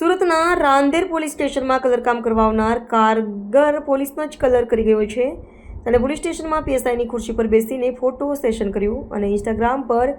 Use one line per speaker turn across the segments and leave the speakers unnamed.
યુવકના Rander police સ્ટેશનમાં કલરકામ કરવા આવનાર કારગર પોલીસનો જ કલર કરી ગયો છે. અને પોલીસ સ્ટેશનમાં પીએસઆઈની ખુરશી પર બેસીને ફોટો સેશન કર્યું અને ઇન્સ્ટાગ્રામ પર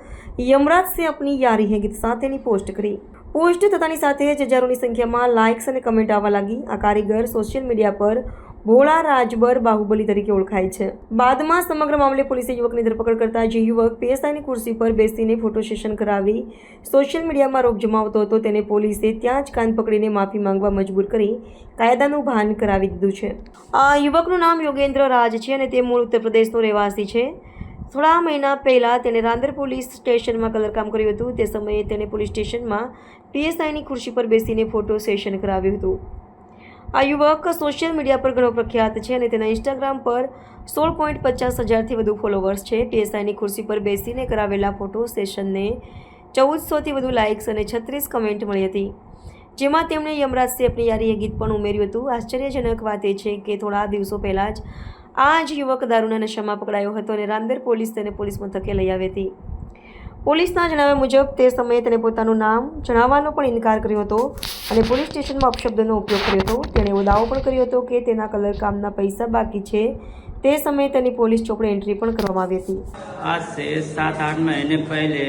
યમરાજ સિંહ અપની યારી હે ગીત સાથેની પોસ્ટ કરી. પોસ્ટ થતાની સાથે જ હજારોની સંખ્યામાં લાઇક્સ અને કમેન્ટ આવવા લાગી. આ કારીગર સોશિયલ મીડિયા પર ભોળા રાજબર બાહુબલી તરીકે ઓળખાય છે. બાદમાં સમગ્ર મામલે પોલીસે યુવકની ધરપકડ કરતા જે યુવક પીએસઆઈની ખુરશી પર બેસીને ફોટો સેશન કરાવી સોશિયલ મીડિયામાં રોગ જમાવતો હતો, તેને પોલીસે ત્યાં જ કાન પકડીને માફી માંગવા મજબૂર કરી કાયદાનું ભાન કરાવી દીધું છે. આ યુવકનું નામ યોગેન્દ્ર રાજ છે અને તે મૂળ ઉત્તર પ્રદેશનો રહેવાસી છે. થોડા મહિના પહેલાં તેણે રાંદેર પોલીસ સ્ટેશનમાં કલરકામ કર્યું હતું. તે સમયે તેણે પોલીસ સ્ટેશનમાં પીએસઆઈની ખુરશી પર બેસીને ફોટો સેશન કરાવ્યું હતું. આ યુવક સોશિયલ મીડિયા પર ઘણો પ્રખ્યાત છે અને તેના ઇન્સ્ટાગ્રામ પર સોળ પોઈન્ટ પચાસ હજારથી વધુ ફોલોવર્સ છે. પીએસઆઈની ખુરશી પર બેસીને કરાવેલા ફોટો સેશનને ચૌદસોથી વધુ લાઇક્સ અને છત્રીસ કમેન્ટ મળી હતી. જેમાં તેમણે યમરાજ સે યારીએ ગીત પણ ઉમેર્યું હતું. આશ્ચર્યજનક વાત એ છે કે થોડા દિવસો પહેલાં જ આ જ યુવક દારૂના નશામાં પકડાયો હતો અને રાંદેર પોલીસ તેને પોલીસ મથકે લઈ આવી હતી. પોલીસના જણાવ્યા મુજબ તે સમયે તેણે પોતાનું નામ જણાવવાનો પણ ઇનકાર કર્યો હતો અને પોલીસ સ્ટેશનમાં અપશબ્દનો ઉપયોગ કર્યો હતો તેણે એવો દાવો પણ કર્યો હતો કે તેના કલર કામના પૈસા બાકી છે તે સમયે તેની પોલીસ ચોપડે એન્ટ્રી પણ કરવામાં આવી હતી
आज से सात आठ महीने पहले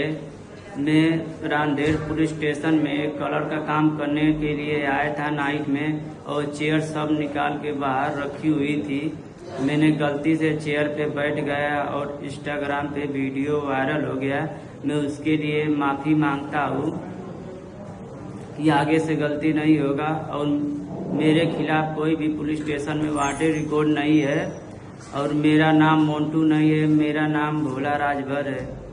मैं रांदेर पुलिस स्टेशन में कलर का काम करने के लिए आया था नाइट में और चेयर सब निकाल के बाहर रखी हुई थी मैंने गलती से चेयर पे बैठ गया और इंस्टाग्राम पे वीडियो वायरल हो गया। मैं उसके लिए माफ़ी माँगता हूँ। कि आगे से गलती नहीं होगा और मेरे खिलाफ कोई भी पुलिस स्टेशन में वाटे रिकॉर्ड नहीं है और मेरा नाम मोन्टू नहीं है, मेरा नाम भोला राजभर है।